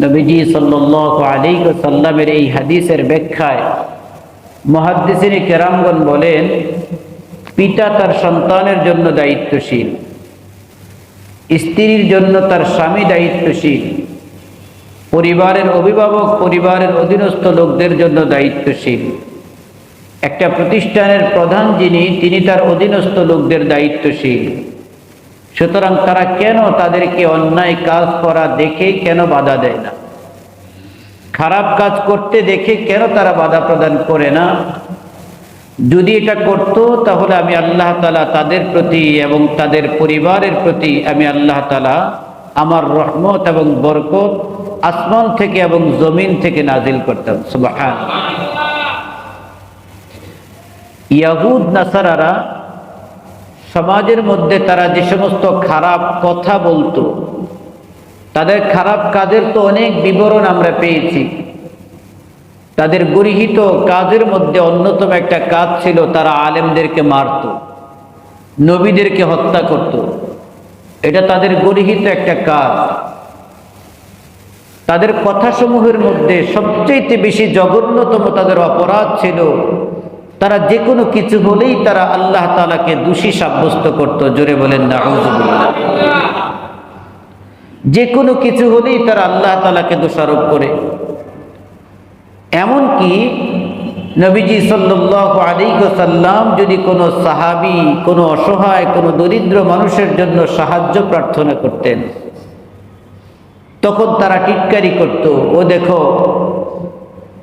নবীজি সাল্লাহ আলী সাল্লামের এই হাদিসের ব্যাখ্যায় মহাদ্দিসিনী কেরামগণ বলেন, পিতা তার সন্তানের জন্য দায়িত্বশীল, স্ত্রীর জন্য তার স্বামী দায়িত্বশীল, পরিবারের অভিভাবক, পরিবারের অধীনস্থ লোকদের জন্য দায়িত্বশীল। একটা প্রতিষ্ঠানের প্রধান যিনি, তিনি তার অধীনস্থ লোকদের দায়িত্বশীল। সুতরাং তারা কেন তাদেরকে অন্যায় কাজ করা দেখে কেন বাধা দেয় না? খারাপ কাজ করতে দেখে কেন তারা বাধা প্রদান করে না? যদি এটা করত, তাহলে আমি আল্লাহ তালা তাদের প্রতি এবং তাদের পরিবারের প্রতি আমি আল্লাহ তালা আমার রহমত এবং বরকত আসমান থেকে এবং জমিন থেকে নাজিল করতাম। সুবাহান ইয়াহুদ, নাসারারা সমাজের মধ্যে তারা যে সমস্ত খারাপ কথা বলতো, তাদের খারাপ কাজের তো অনেক বিবরণ আমরা পেয়েছি। তাদের গৃহীত কাজের মধ্যে অন্যতম একটা কাজ ছিল, তারা আলেমদেরকে মারত, নবীদেরকে হত্যা করত। এটা তাদের গৃহীত একটা কাজ। তাদের কথাসমূহের মধ্যে সবচেয়ে বেশি জঘন্যতম তাদের অপরাধ ছিল তারা যে কোনো কিছু হলেই তারা আল্লাহ তালাকে দোষী সাব্যস্ত করত। জোরে বলেন না যে কোনো কিছু হলেই তারা আল্লাহ তালাকে দোষারোপ করে। এমনকি নবীজি সাল্লাহ আলিকসাল্লাম যদি কোনো সাহাবি, কোনো অসহায়, কোনো দরিদ্র মানুষের জন্য সাহায্য প্রার্থনা করতেন, তখন তারা টিটকারি করত, ও দেখো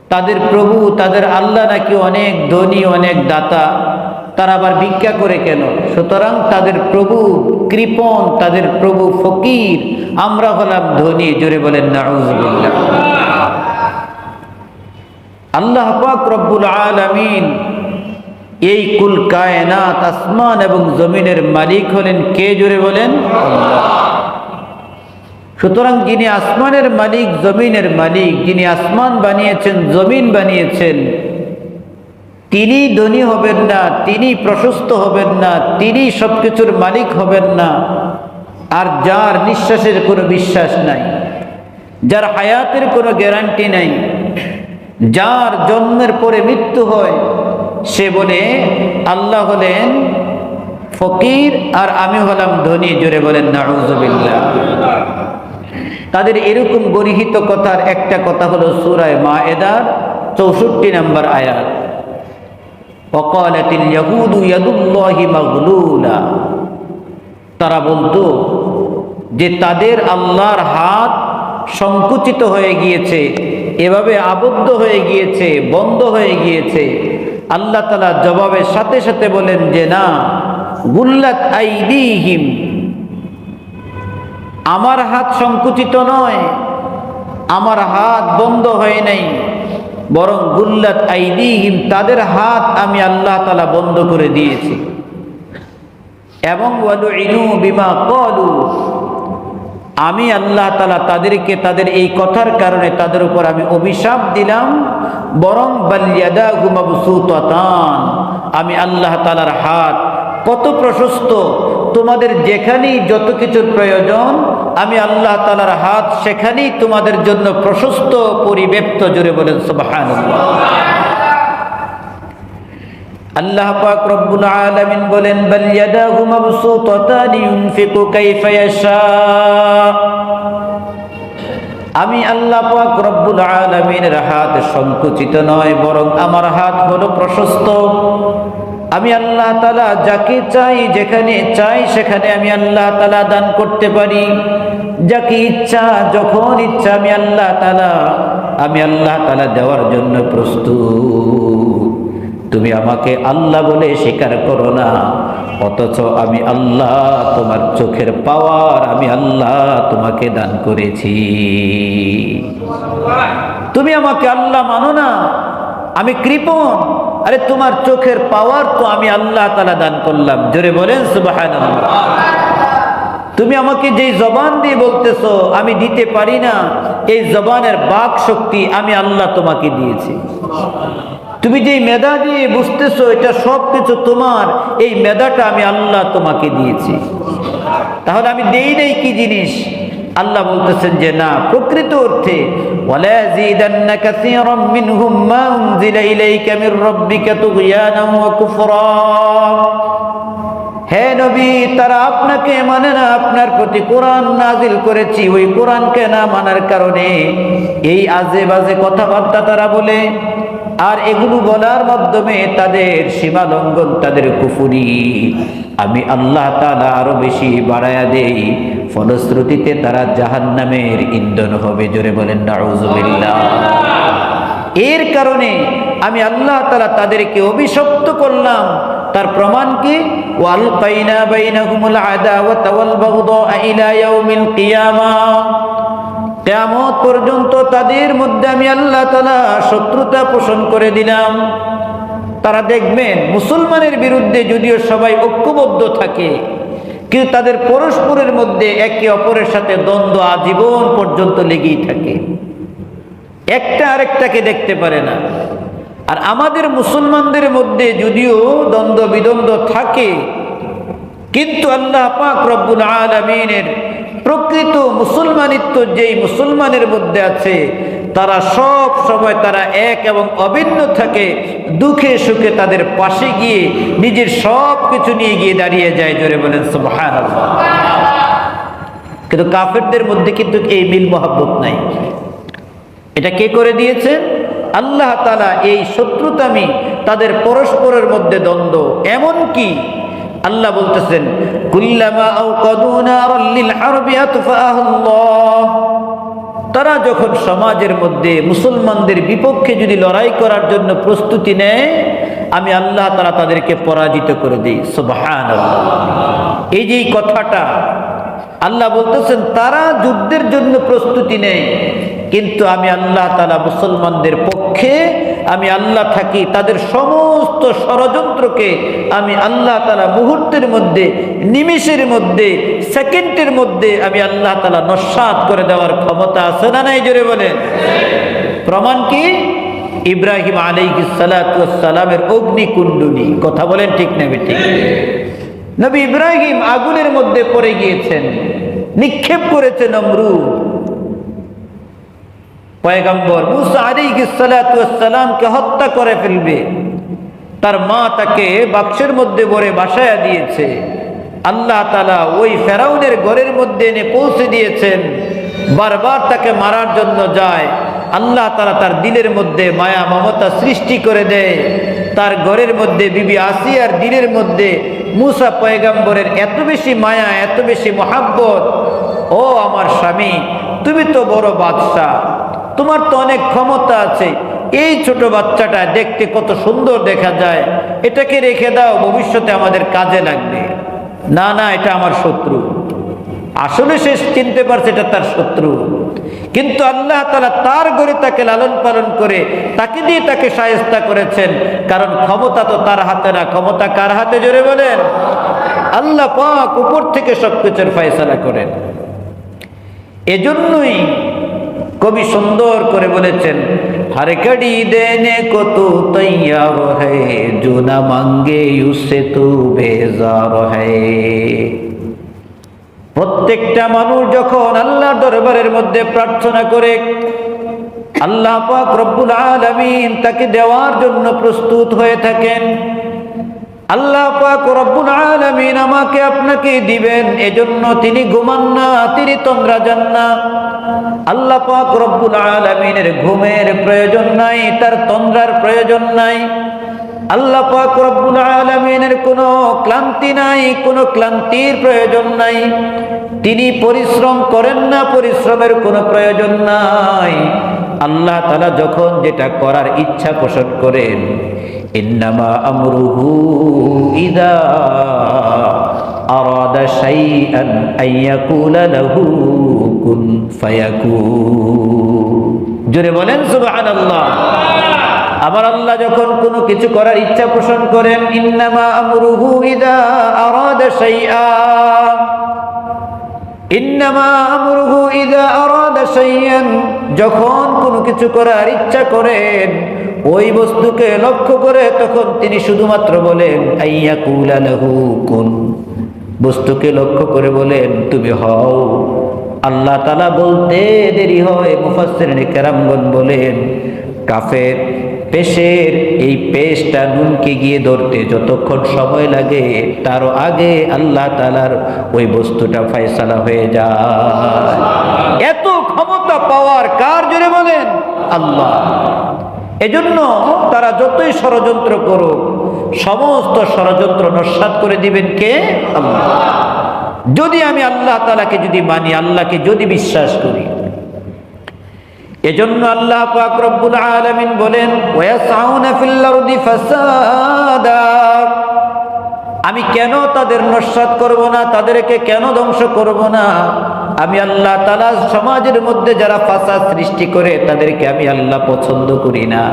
তাদের প্রভু, তাদের আল্লাহ নাকি অনেক ধনী, অনেক দাতা। তারা আবার ভিক্ষা করে কেন? সুতরাং তাদের প্রভু কৃপন তাদের প্রভু ফকির। আমরা হলাম ধনী, জোরে বলেন, নাউজুবিল্লাহ। আল্লাহ পাক রব্বুল আলামিন এই কুল কায়নাত, আসমান এবং জমিনের মালিক হলেন কে, জোরে বলেন? সুতরাং যিনি আসমানের মালিক, জমিনের মালিক, যিনি আসমান বানিয়েছেন, জমিন বানিয়েছেন, তিনি ধনী হবেন না, তিনি প্রশস্ত হবেন না, তিনি সবকিছুর মালিক হবেন না। আর যার নিঃশ্বাসের কোনো বিশ্বাস নাই, যার হায়াতের কোনো গ্যারান্টি নাই, যার জন্মের পরে মৃত্যু হয়, সে বলে, আল্লাহ হলেন ফকির আর আমি হলাম ধনী, জোরে বলেন, নাউজুবিল্লাহ। তাদের এরকম গরিহিত কথার একটা কথা হলো সুরায় মা এদার চৌষট্টি নম্বর আয়াত। অকালাতিল ইয়াহুদু ইয়াদুল্লাহি মাগলুলা। তারা বলতো যে তাদের আল্লাহর হাত সংকুচিত হয়ে গিয়েছে, এভাবে আবদ্ধ হয়ে গিয়েছে, বন্ধ হয়ে গিয়েছে। আল্লাহ তালা জবাবের সাথে সাথে বলেন যে, না, গুল্লাত আইদিহিম আমার হাত সংকুচিত নয়, আমার হাত বন্ধ হয় নাই, বরং গুল্লাত আইদিহিম, তাদের হাত আমি আল্লাহ তালা বন্ধ করে দিয়েছি। এবং ইনু বিমা কলু আমি আল্লাহ তালা তাদেরকে তাদের এই কথার কারণে তাদের উপর আমি অভিশাপ দিলাম, বরং বাল্যাদা গুমাবসুতান আমি আল্লাহ তালার হাত কত প্রশস্ত, তোমাদের যেখানেই যত কিছুর প্রয়োজন আমি আল্লাহ তালার হাত সেখানেই তোমাদের জন্য প্রশস্ত, পরিব্যাপ্ত জুড়ে বলেন সুবাহান আল্লাহ পাক রব্বুল আলামিন বলেন, বাল ইয়াদাহু মাবসুতাতান ইউনফিকু কাইফা ইয়াশা। আমি আল্লাহ পাক রব্বুল আলামিনের হাত সংকুচিত নয়, বরং আমার হাত হলো প্রশস্ত। আমি আল্লাহ তালা যাকে চাই, যেখানে চাই, সেখানে আমি আল্লাহ তালা দান করতে পারি। যাকে ইচ্ছা, যখন ইচ্ছা আমি আল্লাহ তালা আমি আল্লাহ তালা দেওয়ার জন্য প্রস্তুত। তুমি আমাকে আল্লাহ বলে স্বীকার করো না, অথচ আমি আল্লাহ তোমার চোখের পাওয়ার, আমি আল্লাহ তোমাকে দান করেছি। তুমি আমাকে আল্লাহ মানো না, আমি কৃপণ। আরে তোমার চোখের পাওয়ার তো আমি আল্লাহ তালা দান করলাম। জোরে বলেন সুবাহান তুমি আমাকে যেই জবান দিয়ে বলতেছো, আমি দিতে পারি না, এই জবানের বাক শক্তি আমি আল্লাহ তোমাকে দিয়েছি। তুমি যেই মেধা দিয়ে বুঝতেছো, এটা সব কিছু তোমার, এই মেধাটা আমি আল্লাহ তোমাকে দিয়েছি। তাহলে আমি দেই নেই কি জিনিস? আল্লাহ বলতেছেন যে না, প্রকৃত অর্থে কাসীরাম মিনহুম মা উনজিলা ইলাইকা মির রাব্বিকা তুগয়ানাও ওয়া কুফরা। হে নবী, তারা আপনাকে মানে না, আপনার প্রতি কোরআন নাজিল করেছি, ওই কোরআনকে না মানার কারণে এই আজে বাজে কথাবার্তা তারা বলে। আর এগুলো বলার মাধ্যমে তাদের সীমা লঙ্ঘন, তাদের কুফুরি। আমি আল্লাহ তালা আরও বেশি বাড়ায়া দেই, ফলশ্রুতিতে তারা জাহান্নামের ইন্ধন হবে, জোরে বলেন এর কারণে আমি আল্লাহ তালা তাদেরকে অভিশপ্ত করলাম। তার প্রমাণ কি? ওয়াল কাইনা বাইনাহুমুল আদাওয়াতা ওয়াল বাগদা ইলা ইয়াউমিল কিয়ামা। কিয়ামত পর্যন্ত তাদের মধ্যে আমি আল্লাহ তাআলা শত্রুতা পোষণ করে দিলাম। তারা দেখবেন মুসলমানের বিরুদ্ধে যদিও সবাই ঐক্যবদ্ধ থাকে, কিন্তু তাদের পরস্পরের মধ্যে একে অপরের সাথে দ্বন্দ্ব আজীবন পর্যন্ত লেগেই থাকে। একটা আরেকটাকে দেখতে পারে না। আর আমাদের মুসলমানদের মধ্যে যদিও দ্বন্দ্ব বিদ্বন্দ্ব থাকে, কিন্তু আল্লাহ পাক রব্বুল আলমিনের প্রকৃত মুসলমানিত্ব যেই মুসলমানের মধ্যে আছে, তারা সব সময় তারা এক এবং অভিন্ন থাকে, দুঃখে সুখে তাদের পাশে গিয়ে নিজের সব কিছু নিয়ে গিয়ে দাঁড়িয়ে যায়, জোরে বলেন কিন্তু কাফেরদের মধ্যে কিন্তু এই মিল মহাব্বত নাই। এটা কে করে দিয়েছেন আল্লাহ তালা এই শত্রুতামি তাদের পরস্পরের মধ্যে দ্বন্দ্ব এমন কি আল্লাহ বলতেছেন, কুল্লামা তারা যখন সমাজের মধ্যে মুসলমানদের বিপক্ষে যদি লড়াই করার জন্য প্রস্তুতি নেয়, আমি আল্লাহ তারা তাদেরকে পরাজিত করে দিই। সুবহানাল্লাহ। এই যে কথাটা, আল্লাহ বলতেছেন, তারা যুদ্ধের জন্য প্রস্তুতি নেয়, কিন্তু আমি আল্লাহ তালা মুসলমানদের পক্ষে আমি আল্লাহ থাকি, তাদের সমস্ত ষড়যন্ত্রকে আমি আল্লাহ তালা মুহূর্তের মধ্যে, নিমিষের মধ্যে, সেকেন্ডের মধ্যে আমি আল্লাহ তালা নস্বাত করে দেওয়ার ক্ষমতা আছে না নাই, জোরে বলেন? প্রমাণ কি? ইব্রাহিম আলাইহি সালামের অগ্নিকুণ্ডলী। কথা বলেন ঠিক নেবে ঠিক নবী ইব্রাহিম আগুনের মধ্যে পড়ে গিয়েছেন, নিক্ষেপ করেছে নমরুদ। পয়গম্বর মুসা সালামকে হত্যা করে ফেলবে। তার মা তাকে বাক্সের মধ্যে ভরে বাসায়া দিয়েছে। আল্লাহ তালা ওই ফেরাউনের ঘরের মধ্যে এনে পৌঁছে দিয়েছেন। বারবার তাকে মারার জন্য যায়। আল্লাহ তালা তার দিলের মধ্যে মায়া, মমতা সৃষ্টি করে দেয়। তার ঘরের মধ্যে বিবি আসিয়ার দিলের মধ্যে মুসা পয়গাম্বরের এত বেশি মায়া, এত বেশি মহাব্বত, ও আমার স্বামী, তুমি তো বড় বাদশাহ তোমার তো অনেক ক্ষমতা আছে। এই ছোট বাচ্চাটা দেখতে কত সুন্দর দেখা যায়। এটাকে রেখে দাও, ভবিষ্যতে আমাদের কাজে লাগবে। না না, এটা আমার শত্রু। আসলে সে চিনতে পারছে এটা তার শত্রু। কিন্তু আল্লাহ তালা তার গড়ে তাকে লালন পালন করে তাকে দিয়ে তাকে সায়স্তা করেছেন। কারণ ক্ষমতা তো তার হাতে না। ক্ষমতা কার হাতে, জোরে বলেন? আল্লাহ পাক উপর থেকে সব কিছুর ফয়সালা করেন। এজন্যই কবি সুন্দর করে বলেছেন, হরে কড়ি দেনে কত তৈয়ার হে জুনা মাঙ্গে ইউসে তু বেজার হে প্রত্যেকটা মানুষ যখন আল্লাহ দরবারের মধ্যে প্রার্থনা করে, আল্লাহ পাক রব্বুল আলামিন তাকে দেওয়ার জন্য প্রস্তুত হয়ে থাকেন। আল্লাহ পাক রব্বুল আলামিন আমাকে আপনাকে দিবেন, এজন্য তিনি ঘুমান না, তিনি তন্দ্রা যান না আল্লাহ পাক রব্বুল আলামিনের ঘুমের প্রয়োজন নাই, তার তন্দ্রার প্রয়োজন নাই। আল্লাহ পাক রব্বুল আলামিনের কোনো ক্লান্তি নাই, কোনো ক্লান্তির প্রয়োজন নাই। তিনি পরিশ্রম করেন না, পরিশ্রমের কোনো প্রয়োজন নাই। আল্লাহ তালা যখন যেটা করার ইচ্ছা পোষণ করেন ইন্নামা আমরুহু ইদা আরাদা শাইআন আইয়াকুলা লাহু কুন ফায়াকুন। জোরে বলেন, সুবহানাল্লাহ। আমার আল্লাহ যখন কোনো কিছু করার ইচ্ছা পোষণ করেন, ইন্নামা আমরুহু ইদা আরাদা শাইআ। ইন্নামা আমরুহু ইদা আরাদা শাইআন। যখন কোনো কিছু করার ইচ্ছা করেন ওই বস্তুকে লক্ষ্য করে তখন তিনি শুধুমাত্র বলেন লাহু কুন। বস্তুকে লক্ষ্য করে বলেন, তুমি হও। আল্লাহ তালা বলতে দেরি হয় মুফাসসির কেরামগণ বলেন, কাফের পেশের এই পেশটা নুনকে গিয়ে ধরতে যতক্ষণ সময় লাগে, তারও আগে আল্লাহ তালার ওই বস্তুটা ফয়সালা হয়ে যায়। এত ক্ষমতা পাওয়ার কার জোরে বলেন? আল্লাহ। এজন্য তারা যতই ষড়যন্ত্র করুক, সমস্ত ষড়যন্ত্র নস্বাত করে দিবেন কে? আল্লাহ। যদি আমি আল্লাহ তালাকে যদি মানি, আল্লাহকে যদি বিশ্বাস করি। এজন্য আল্লাহ পাক রব্বুল বলেন আমি কেন তাদের নস্বাত করব না, তাদেরকে কেন ধ্বংস করব না? আমি আল্লাহ তালা সমাজের মধ্যে যারা ফাসাদ সৃষ্টি করে, তাদেরকে আমি আল্লাহ পছন্দ করি না।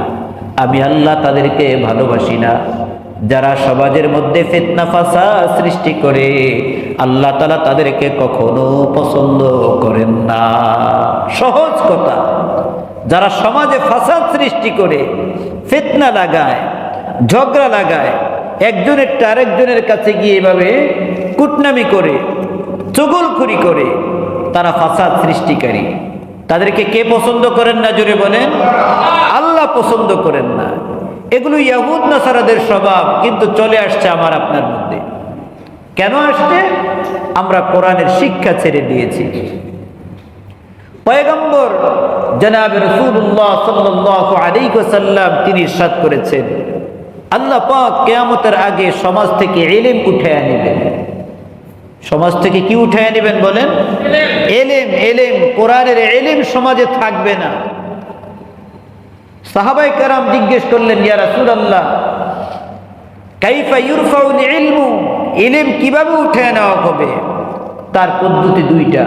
আমি আল্লাহ তাদেরকে ভালোবাসি না। যারা সমাজের মধ্যে ফিতনা, ফাসাদ সৃষ্টি করে, আল্লাহ তালা তাদেরকে কখনো পছন্দ করেন না। সহজ কথা। যারা সমাজে ফাসাদ সৃষ্টি করে, ফিতনা লাগায়, ঝগড়া লাগায়, একজনের আরেকজনের কাছে গিয়ে এভাবে কুটনামি করে, চগলখুরি করে তারা ফাসাদ সৃষ্টিকারী। তাদেরকে কে পছন্দ করেন না জোরে বলেন? আল্লাহ পছন্দ করেন না। এগুলো ইয়াহুদ নাসারাদের স্বভাব, কিন্তু চলে আসছে আমার আপনার মধ্যে। কেন আসছে? আমরা কোরআনের শিক্ষা ছেড়ে দিয়েছি। পয়গম্বর জনাব আলাইসাল্লাম তিনি ইরশাদ করেছেন। আল্লাহ পাক কেয়ামতের আগে সমাজ থেকে এলেম উঠে আনিবেন। সমাজ থেকে কি উঠে নেবেন বলেন? এলেম এলেম, কোরআনের এলেম সমাজে থাকবে না। সাহাবাই কারাম জিজ্ঞেস করলেন, ইয়া রাসূল আল্লাহ কাইফা ইউরফাউল ইলমু ইলম কীভাবে উঠে নেওয়া হবে? তার পদ্ধতি দুইটা।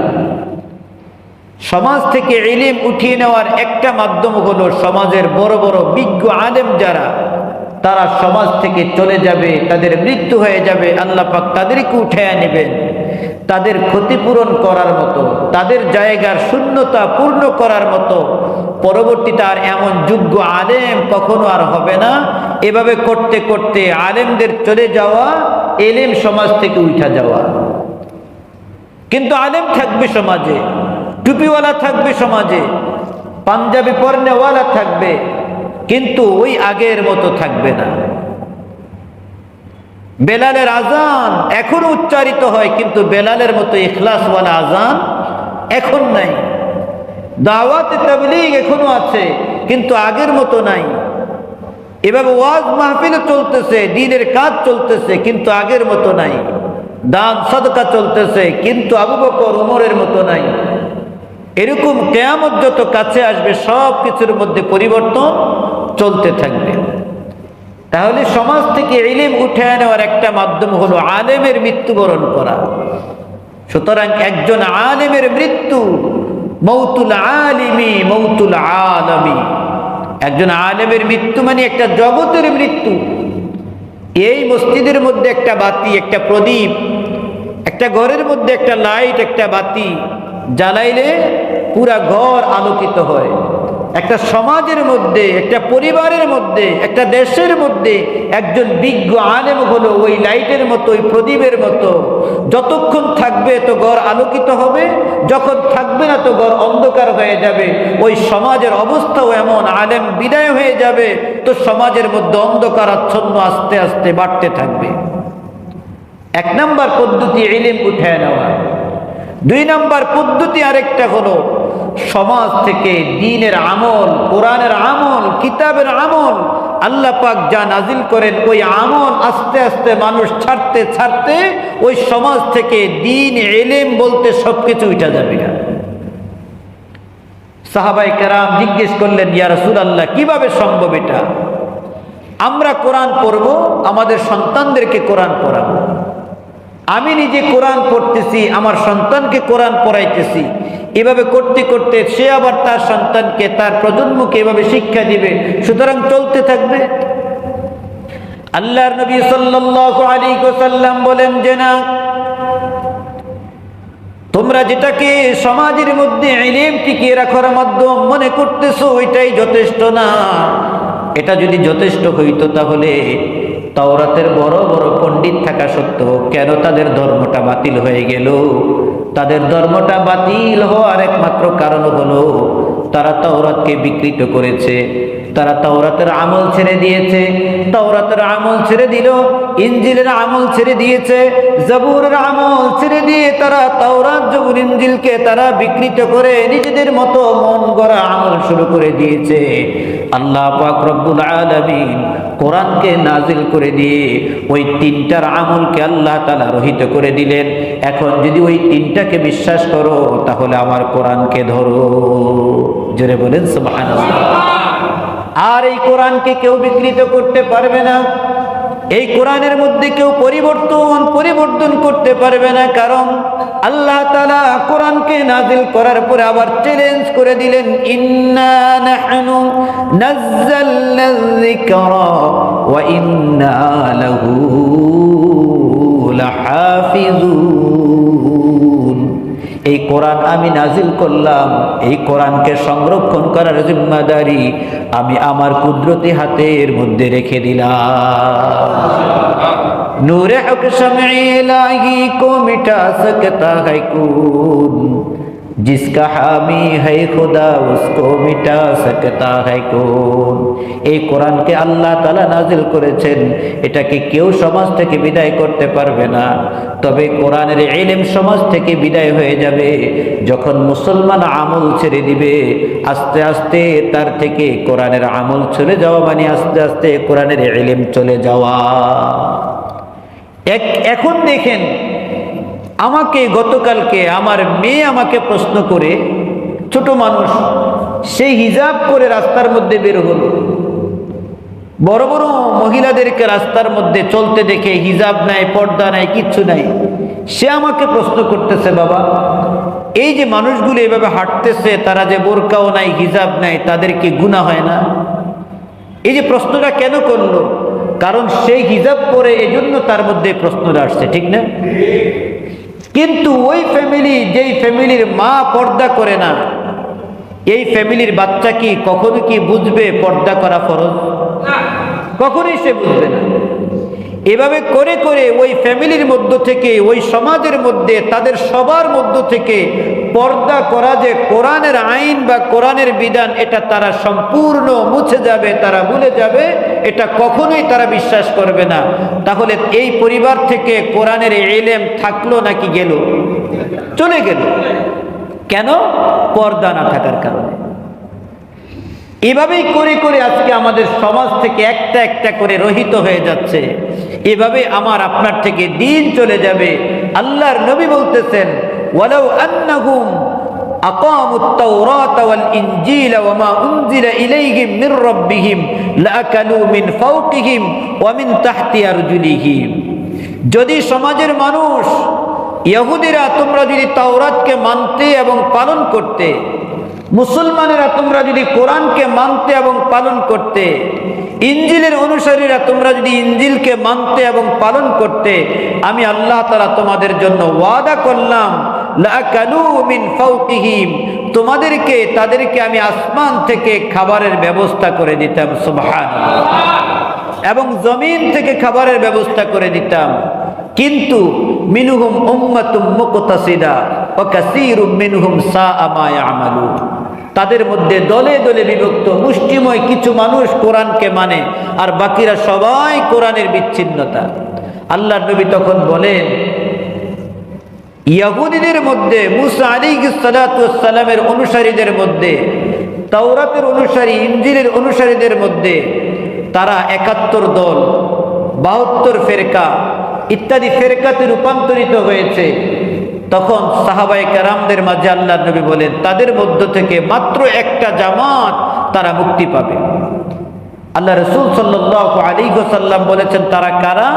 সমাজ থেকে ইলিম উঠিয়ে নেওয়ার একটা মাধ্যম হলো সমাজের বড় বড় বিজ্ঞ আলেম যারা তারা সমাজ থেকে চলে যাবে, তাদের মৃত্যু হয়ে যাবে, আল্লাহ পাক তাদেরকে উঠে নেবেন। তাদের ক্ষতিপূরণ করার মতো, তাদের জায়গার শূন্যতা পূর্ণ করার মতো, পরবর্তীতে আর এমন যোগ্য আলেম কখনো আর হবে না। এভাবে করতে করতে আলেমদের চলে যাওয়া, এলেম সমাজ থেকে উঠা যাওয়া। কিন্তু আলেম থাকবে সমাজে, টুপিওয়ালা থাকবে সমাজে, পাঞ্জাবি পর্নেওয়ালা থাকবে। কিন্তু ওই আগের মতো থাকবে না। বেলালের আজান এখনও উচ্চারিত হয়, কিন্তু বেলালের মতো ইখলাসওয়ালা আজান এখন নাই। দাওয়াতে তাবলিগ এখনও আছে, কিন্তু আগের মতো নাই। এভাবে ওয়াজ মাহফিলে চলতেছে, দিনের কাজ চলতেছে, কিন্তু আগের মতো নাই। দান, সদকা চলতেছে, কিন্তু আবু বকর, উমরের মতো নাই। এরকম কেয়ামত যত কাছে আসবে সব কিছুর মধ্যে পরিবর্তন চলতে থাকবে। তাহলে সমাজ থেকে ইলিম উঠে নেওয়ার একটা মাধ্যম হলো আলেমের মৃত্যুবরণ করা। সুতরাং একজন আলেমের মৃত্যু মৌতুল আলিমি, মৌতুল আলমি। একজন আলেমের মৃত্যু মানে একটা জগতের মৃত্যু। এই মসজিদের মধ্যে একটা বাতি, একটা প্রদীপ, একটা ঘরের মধ্যে একটা লাইট, একটা বাতি জ্বালাইলে পুরা ঘর আলোকিত হয়। একটা সমাজের মধ্যে, একটা পরিবারের মধ্যে, একটা দেশের মধ্যে একজন বিজ্ঞ আলেম হলো ওই লাইটের মতো, ওই প্রদীপের মতো। যতক্ষণ থাকবে তো গড় আলোকিত হবে, যখন থাকবে না তো ঘর অন্ধকার হয়ে যাবে। ওই সমাজের অবস্থাও এমন, আলেম বিদায় হয়ে যাবে, তো সমাজের মধ্যে অন্ধকার আচ্ছন্ন আস্তে আস্তে বাড়তে থাকবে। এক নাম্বার পদ্ধতি এলিম উঠে নেওয়া। দুই নাম্বার পদ্ধতি আরেকটা হলো সমাজ থেকে দিনের আমল, কোরআনের আমল, কিতাবের আমল, আল্লাহ পাক যা নাজিল করেন ওই আমল আস্তে আস্তে মানুষ ছাড়তে ছাড়তে ওই সমাজ থেকে দিন এলেম বলতে সব কিছু উঠা যাবে। না সাহাবাই কেরাম জিজ্ঞেস করলেন, ইয়া রসুল আল্লাহ কীভাবে সম্ভব এটা? আমরা কোরআন পড়ব, আমাদের সন্তানদেরকে কোরআন পড়াবো। আমি নিজে কোরআন পড়তেছি, আমার সন্তানকে কোরআন পড়াইতেছি। এভাবে করতে করতে সে আবার তার সন্তানকে, তার প্রজন্মকে এভাবে শিক্ষা দিবে। সুতরাং চলতে থাকবে। আল্লাহর নবী আলাইহি ওয়াসাল্লাম বলেন যে, না, তোমরা যেটাকে সমাজের মধ্যে ইলম টিকিয়ে রাখার মাধ্যম মনে করতেছো, ওইটাই যথেষ্ট না। এটা যদি যথেষ্ট হইতো তাহলে তাওরাতের বড় বড় পণ্ডিত থাকা সত্ত্বেও কেন তাদের ধর্মটা বাতিল হয়ে গেল? তাদের ধর্মটা বাতিল হওয়ার একমাত্র কারণ হলো তারা তাওরাতকে বিকৃত করেছে। তারা তাওরাতের আমল ছেড়ে দিয়েছে। তাওরাতের আমল ছেড়ে দিল ইঞ্জিলের আমল ছেড়ে দিয়েছে, জবুরের আমল ছেড়ে দিয়ে তারা তাওরাত, জবুর ইঞ্জিলকে তারা বিকৃত করে নিজেদের মতো মন গড়া আমল শুরু করে দিয়েছে। আল্লাহ পাক রব্বুল আলামিন কোরআনকে নাজিল করে দিয়ে ওই তিনটার আমলকে আল্লাহ তালা রহিত করে দিলেন। এখন যদি ওই তিনটাকে বিশ্বাস করো, তাহলে আমার কোরআনকে ধরো। জোরে বলেন আর এই কোরআনকে কেউ বিকৃত করতে পারবে না। এই কোরআনের মধ্যে কেউ পরিবর্তন পরিবর্তন করতে পারবে না, কারণ আল্লাহ তালা কোরআনকে নাজিল করার পরে আবার চ্যালেঞ্জ করে দিলেন, ইন্না এই কোরআন আমি নাজিল করলাম, এই কোরআনকে সংরক্ষণ করার জিম্মাদারি আমি আমার কুদরতি হাতের মধ্যে রেখে দিলাম। নূরে হক সময় লাগি কো মিটা সকতা হাইকুন जिसका हामी है खुदा उसको मिटा सकता है कौन এই কোরআনকে আল্লাহ তালা নাজিল করেছেন এটাকে কেউ সমাজ থেকে বিদায় করতে পারবে না তবে কোরআনের এলেম সমাজ থেকে বিদায় হয়ে যাবে যখন মুসলমান আমল ছেড়ে দিবে আস্তে আস্তে তার থেকে কোরআনের আমল চলে যাওয়া মানে আস্তে আস্তে কোরআনের এলেম চলে যাওয়া এক এখন দেখেন আমাকে গতকালকে আমার মেয়ে আমাকে প্রশ্ন করে, ছোট মানুষ, সেই হিজাব করে রাস্তার মধ্যে বের হলো। বড় বড় মহিলাদেরকে রাস্তার মধ্যে চলতে দেখে হিজাব নাই, পর্দা নাই, কিচ্ছু নাই। সে আমাকে প্রশ্ন করতেছে, বাবা, এই যে মানুষগুলো এভাবে হাঁটতেছে, তারা যে বোরকাও নাই, হিজাব নাই তাদেরকে গুণা হয় না? এই যে প্রশ্নটা কেন করল? কারণ সেই হিজাব পরে এজন্য তার মধ্যে প্রশ্নটা আসছে, ঠিক না? কিন্তু ওই ফ্যামিলি যেই ফ্যামিলির মা পর্দা করে না এই ফ্যামিলির বাচ্চা কি কখনো কি বুঝবে পর্দা করা ফরজ? কখনই সে বুঝবে না। এভাবে করে করে ওই ফ্যামিলির মধ্য থেকে ওই সমাজের মধ্যে তাদের সবার মধ্য থেকে পর্দা করা যে কোরআনের আইন বা কোরআনের বিধান, এটা তারা সম্পূর্ণ মুছে যাবে, তারা ভুলে যাবে, এটা কখনোই তারা বিশ্বাস করবে না। তাহলে এই পরিবার থেকে কোরআনের এলেম থাকল নাকি গেল? চলে গেল। কেন? পর্দা না থাকার কারণে। এভাবেই করে করে আজকে আমাদের সমাজ থেকে একটা একটা করে রহিত হয়ে যাচ্ছে। এভাবে আমার আপনার থেকে দিন চলে যাবে। আল্লাহর নবী বলতেছেন ওয়ালাউ আন্নাহুম أقاموا التوراة والإنجيل وما أنزل إليهم من ربهم لأكلوا من فوقهم ومن تحت أرجلهم যদি সমাজের মানুষ ইহুদিরা তোমরা যদি তাওরাতকে মানতে এবং পালন করতে মুসলমানেরা তোমরা যদি কোরআনকে মানতে এবং পালন করতে ইঞ্জিলের অনুসারীরা তোমরা যদি ইঞ্জিলকে মানতে এবং পালন করতে আমি আল্লাহ তারা তোমাদের জন্য ওয়াদা করলাম লাকালু মিন ফাওকিহিম তোমাদেরকে, তাদেরকে আমি আসমান থেকে খাবারের ব্যবস্থা করে দিতাম, সুবহানাল্লাহ। এবং জমিন থেকে খাবারের ব্যবস্থা করে দিতাম। কিন্তু মিনুহুম উম্মাতুম মুকতাসিদা, ওয়া কাসীরুম মিনহুম সাআ মা ইয়ামালুন। তাদের মধ্যে দলে দলে বিভক্ত, মুষ্টিময় কিছু মানুষ কোরআনকে মানে আর বাকিরা সবাই কোরআনের বিচ্ছিন্নতা। আল্লাহ নবী তখন বলেন ইয়াহুদিদের মধ্যে, মুসা আলী সালাতামের অনুসারীদের মধ্যে, তাওরাতের অনুসারী ইঞ্জিলের অনুসারীদের মধ্যে তারা একাত্তর দল, বাহাত্তর ফেরকা ইত্যাদি ফেরকাতে রূপান্তরিত হয়েছে। তখন সাহাবাই কারামদের মাঝে আল্লাহ নবী বলেন, তাদের মধ্য থেকে মাত্র একটা জামাত তারা মুক্তি পাবে। আল্লাহ রসুল সাল্লাহ গোসাল্লাম বলেছেন, তারা কারা?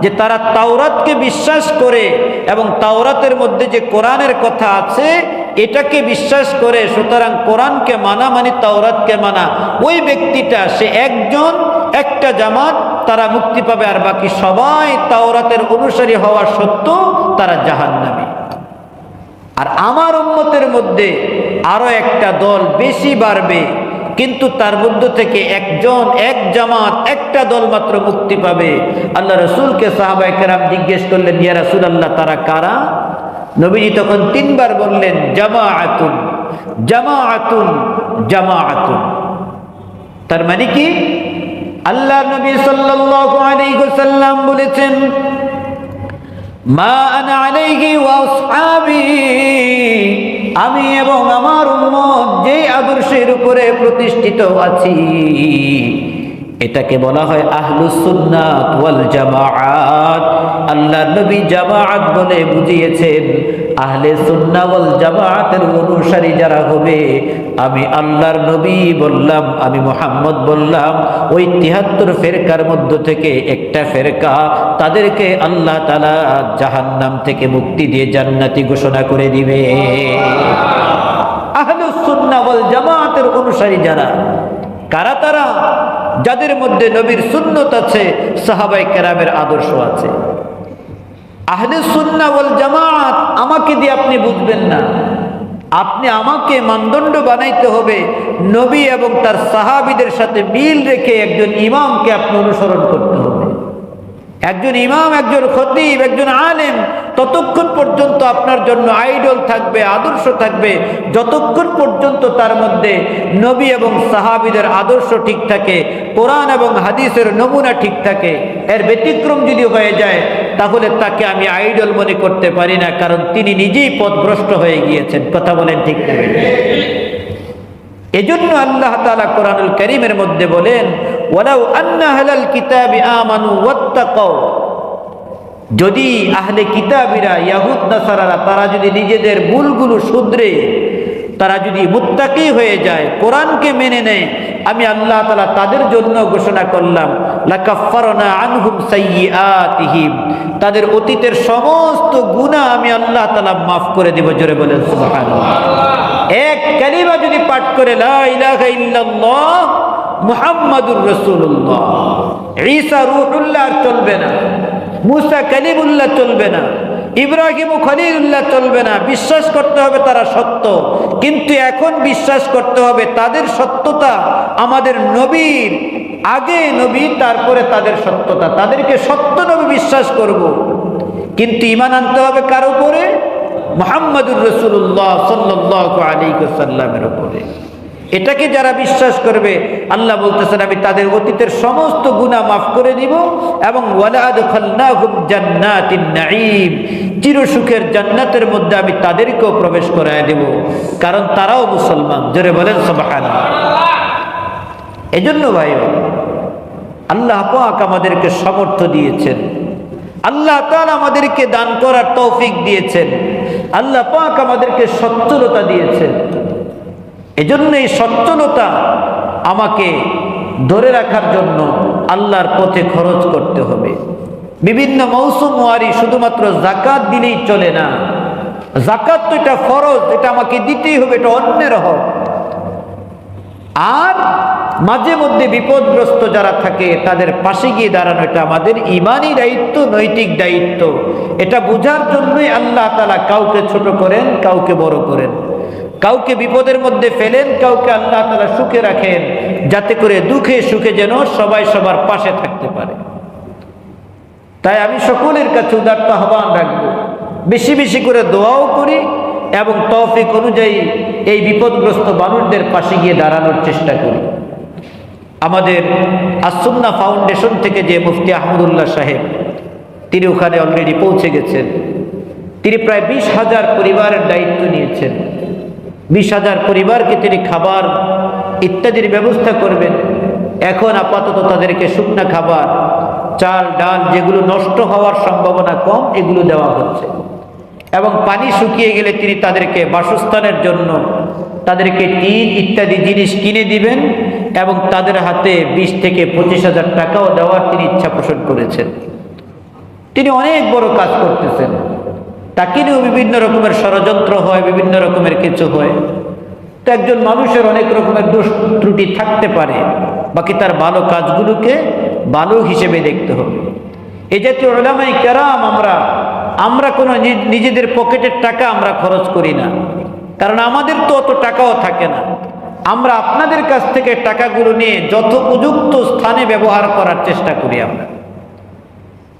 যে তারা তাওরাতকে বিশ্বাস করে এবং তাওরাতের মধ্যে যে কোরআনের কথা আছে, এটাকে বিশ্বাস করে, সুতরাং কোরআনকে মানা মানে তাওরাতকে মানা। ওই ব্যক্তিটা, সে একজন, একটা জামাত, তারা মুক্তি পাবে, আর বাকি সবাই তাওরাতের অনুসারী হওয়া সত্ত্বেও তারা জাহান্নামী। আর আমার উন্মতের মধ্যে আরও একটা দল বেশি বাড়বে কিন্তু তার মধ্য থেকে একজন, এক জামাত, একটা দল মাত্র মুক্তি পাবে। আল্লাহ রসুলকে সাহাবাই কেরাম জিজ্ঞেস করলেন, ইয়া রসুল আল্লাহ তারা কারা? নবীজি তখন তিনবার বললেন জামা আতুন জামা আতুন জামা আতুন তার মানে কি? আল্লাহ নবী ওয়াসাল্লাম বলেছেন, মা আনা আলাইহি ওয়া আসহাবি আমি এবং আমার উন্মত যে আদর্শের উপরে প্রতিষ্ঠিত আছি, এটাকে বলা হয় আহলুসুন্নাত ওয়াল জামাআত। আল্লাহ নবী জামাআত বলে বুঝিয়েছেন আহলে সুন্নাহ জামাতের অনুসারী যারা হবে, আমি আল্লাহর নবী বললাম, আমি মোহাম্মদ বললাম, ওই তিহাত্তর ফেরকার মধ্য থেকে একটা ফেরকা তাদেরকে আল্লাহ তালা জাহান্নাম থেকে মুক্তি দিয়ে জান্নাতি ঘোষণা করে দিবে। আহলুস সুন্নাহ ওয়াল জামাআতের অনুসারী যারা, কারা তারা? যাদের মধ্যে নবীর সুন্নত আছে সাহাবাই কেরামের আদর্শ আছে। আহলে সুন্না ওয়াল জামাত, আমাকে দিয়ে আপনি বুঝবেন না। আপনি আমাকে মানদণ্ড বানাইতে হবে, নবী এবং তার সাহাবিদের সাথে মিল রেখে একজন ইমামকে আপনি অনুসরণ করতে হবে। একজন ইমাম, একজন খতিব, একজন আলেম, ততক্ষণ পর্যন্ত আপনার জন্য আইডল থাকবে, আদর্শ থাকবে। যতক্ষণ পর্যন্ত তার মধ্যে নবী এবং সাহাবিদের আদর্শ ঠিক থাকে, কোরআন এবং হাদিসের নমুনা ঠিক থাকে, এর ব্যতিক্রম যদি হয়ে যায়, তাহলে তাকে আমি আইডল মনে করতে পারি না, কারণ তিনি নিজেই পথভ্রষ্ট হয়ে গিয়েছেন। কথা বলেন ঠিক নেবে এজন্য আল্লাহ তাআলা কোরআনুল করিমের মধ্যে বলেন ওয়ালাউ আন্না আহলাল কিতাবি আমানু ওয়াত্তাকাও যদি আহলে কিতাবিরা ইয়াহুদ, নাসারারা, তারা যদি নিজেদের ভুলগুলো শুধরে, তারা যদি মুত্তাকি হয়ে যায়, কোরআনকে মেনে নেয়, আমি আল্লাহ তালা তাদের জন্য ঘোষণা করলাম লাকাফারনা আনহুম সাইয়্যাতিহিম তাদের অতীতের সমস্ত গুনাহ আমি আল্লাহ তালা মাফ করে দেব, জোরে বলেন এক কালিমা যদি পাঠ করে, লা ইলাহা ইল্লাল্লাহ মুহাম্মাদুর রাসূলুল্লাহ। ঈসা রূহুল্লাহ চলবে না। মুসা কালিমুল্লাহ চলবে না। ইব্রাহিম খলিলুল্লাহ চলবে না। বিশ্বাস করতে হবে তারা সত্য। কিন্তু এখন বিশ্বাস করতে হবে তাদের সত্যতা আমাদের নবীর, আগে নবী, তারপরে তাদের সত্যতা। তাদেরকে সত্য নবী বিশ্বাস করব। কিন্তু ইমান আনতে হবে কার উপরে? মোহাম্মদুর রসুল্লাহ সাল্লাহ আলী সাল্লামের উপরে। এটাকে যারা বিশ্বাস করবে, আল্লাহ বলতেছেন, আমি তাদের অতীতের সমস্ত গুণা মাফ করে দিব এবং চির সুখের জান্নাতের মধ্যে আমি তাদেরকেও প্রবেশ করায় দেব। কারণ তারাও মুসলমান। জোরে বলেন সবাহান এজন্য ভাই আল্লাহ পাক আমাদেরকে সমর্থ দিয়েছেন। আল্লাহ তাআলা আমাদেরকে দান করার তৌফিক দিয়েছেন। আল্লাহ পাক আমাদেরকে সচ্ছলতা দিয়েছেন। এজন্য এই সচ্ছলতা আমাকে ধরে রাখার জন্য আল্লাহর পথে খরচ করতে হবে। বিভিন্ন মৌসুম ওয়ারি শুধুমাত্র জাকাত দিলেই চলে না। জাকাত তো এটা ফরজ, এটা আমাকে দিতেই হবে, এটা অন্যের হক। আর মাঝে মধ্যে বিপদগ্রস্ত যারা থাকে, তাদের পাশে গিয়ে দাঁড়ানো এটা আমাদের ইমানই দায়িত্ব, নৈতিক দায়িত্ব। এটা বোঝার জন্যই আল্লাহ তালা কাউকে ছোট করেন, কাউকে বড় করেন। কাউকে বিপদের মধ্যে ফেলেন, কাউকে আল্লাহ তালা সুখে রাখেন, যাতে করে দুঃখে সুখে যেন সবাই সবার পাশে থাকতে পারে। তাই আমি সকলের কাছে উদার্ত আহ্বান রাখব, বেশি বেশি করে দোয়াও করি এবং তৌফিক অনুযায়ী এই বিপদগ্রস্ত মানুষদের পাশে গিয়ে দাঁড়ানোর চেষ্টা করি। আমাদের আসুন্না ফাউন্ডেশন থেকে যে মুফতি আহমদুল্লাহ সাহেব, তিনি ওখানে অলরেডি পৌঁছে গেছেন। তিনি প্রায় বিশ হাজার পরিবারের দায়িত্ব নিয়েছেন। বিশ হাজার পরিবারকে তিনি খাবার ইত্যাদির ব্যবস্থা করবেন। এখন আপাতত তাদেরকে শুকনা খাবার, চাল, ডাল যেগুলো নষ্ট হওয়ার সম্ভাবনা কম, এগুলো দেওয়া হচ্ছে। এবং পানি শুকিয়ে গেলে তিনি তাদেরকে বাসস্থানের জন্য তাদেরকে টিন ইত্যাদি জিনিস কিনে দিবেন এবং তাদের হাতে বিশ থেকে পঁচিশ হাজার টাকাও দেওয়ার তিনি ইচ্ছা পোষণ করেছেন। তিনি অনেক বড় কাজ করতেছেন। তাকে নিয়েও বিভিন্ন রকমের ষড়যন্ত্র হয়, বিভিন্ন রকমের কিছু হয়। তো একজন মানুষের অনেক রকমের দোষ ত্রুটি থাকতে পারে। বাকি তার ভালো কাজগুলোকে ভালো হিসেবে দেখতে হবে। এ জাতীয় ওলামাই কেরাম আমরা আমরা কোনো নিজেদের পকেটের টাকা আমরা খরচ করি না। কারণ আমাদের তো অত টাকাও থাকে না। আমরা আপনাদের কাছ থেকে টাকাগুলো নিয়ে যথোপযুক্ত স্থানে ব্যবহার করার চেষ্টা করি আমরা।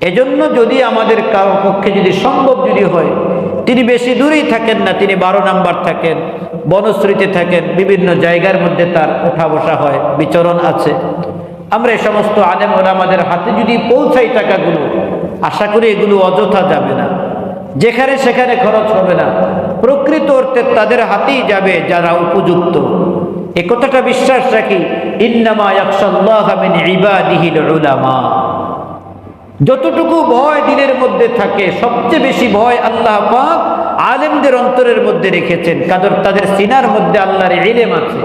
এজন্য যদি আমাদের কারোর পক্ষে যদি সম্ভব যদি হয়, তিনি বেশি দূরেই থাকেন না, তিনি বারো নাম্বার থাকেন, বনশ্রীতে থাকেন, বিভিন্ন জায়গার মধ্যে তার ওঠা বসা হয়, বিচরণ আছে। আমরা এই সমস্ত আলেম আমাদের হাতে যদি পৌঁছাই টাকাগুলো, আশা করি এগুলো অযথা যাবে না। যেখানে সেখানে খরচ হবে না। প্রকৃত অর্থে তাদের হাতেই যাবে যারা উপযুক্ত। এ কথাটা বিশ্বাস রাখি, ইন্নামা ইয়াকশাল্লাহ মিন ইবাদিহিল উলামা। যতটুকু ভয় দিনের মধ্যে থাকে, সবচেয়ে বেশি ভয় আল্লাহ পাক আলেমদের অন্তরের মধ্যে রেখেছেন। কাদের তাদের সিনার মধ্যে আল্লাহর ইলেম আছে।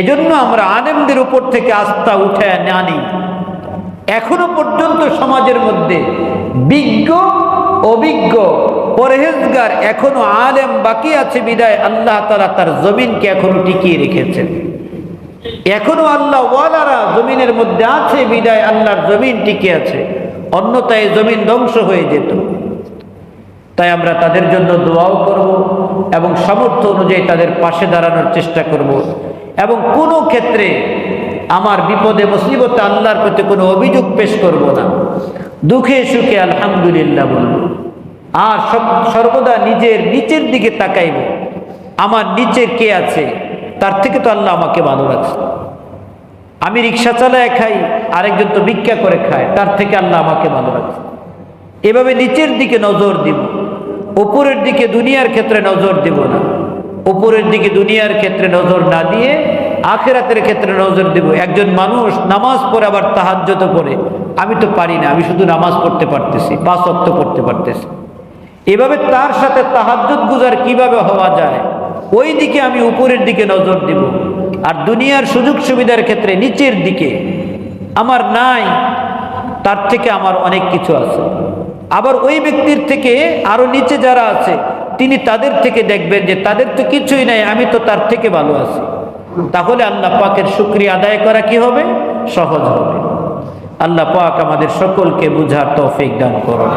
এজন্য আমরা আলেমদের উপর থেকে আস্থা উঠে আনি। এখনও পর্যন্ত সমাজের মধ্যে বিজ্ঞ, অভিজ্ঞ, পরহেজগার এখনও আলেম বাকি আছে বিদায় আল্লাহ তারা তার জমিনকে এখনও টিকিয়ে রেখেছেন। এখনও আল্লাহ ওয়ালারা জমিনের মধ্যে আছে, বিদায় আল্লাহর জমিন টিকে আছে। অন্যতায় জমিন ধ্বংস হয়ে যেত। তাই আমরা তাদের জন্য দোয়াও করব এবং সামর্থ্য অনুযায়ী তাদের পাশে দাঁড়ানোর চেষ্টা করব। এবং কোনো ক্ষেত্রে আমার বিপদে, মুসিবতে আল্লাহর প্রতি কোনো অভিযোগ পেশ করব না। দুঃখে সুখে আলহামদুলিল্লাহ বলব। আর সর্বদা নিজের নিচের দিকে তাকাইব। আমার নিচের কে আছে? তার থেকে তো আল্লাহ আমাকে ভালো রাখছে আমি রিক্সা চালায় খাই, আরেকজন তো ভিক্ষা করে খায়, তার থেকে আল্লাহ আমাকে ভালো রাখছে এভাবে নিচের দিকে নজর দিব উপরের দিকে দুনিয়ার ক্ষেত্রে নজর দিব না। উপরের দিকে দুনিয়ার ক্ষেত্রে নজর না দিয়ে আখেরাতের ক্ষেত্রে নজর দিব। একজন মানুষ নামাজ পড়ে আবার তাহাজ্যত করে, আমি তো পারি না, আমি শুধু নামাজ পড়তে পারতেছি, পাঁচ অক্ত পড়তে পারতেছি। এভাবে তার সাথে তাহাজ্জুদ গুজার কীভাবে হওয়া যায়? ওই দিকে আমি উপরের দিকে নজর দিব। আর দুনিয়ার সুযোগ সুবিধার ক্ষেত্রে নিচের দিকে। আমার নাই, তার থেকে আমার অনেক কিছু আছে। আবার ওই ব্যক্তির থেকে আরও নিচে যারা আছে, তিনি তাদের থেকে দেখবেন যে তাদের তো কিছুই নাই, আমি তো তার থেকে ভালো আছি। তাহলে আল্লাহ পাকের শুক্রিয়া আদায় করা কি হবে? সহজ হবে। আল্লাহ পাক আমাদের সকলকে বুঝার তৌফিক দান করুন।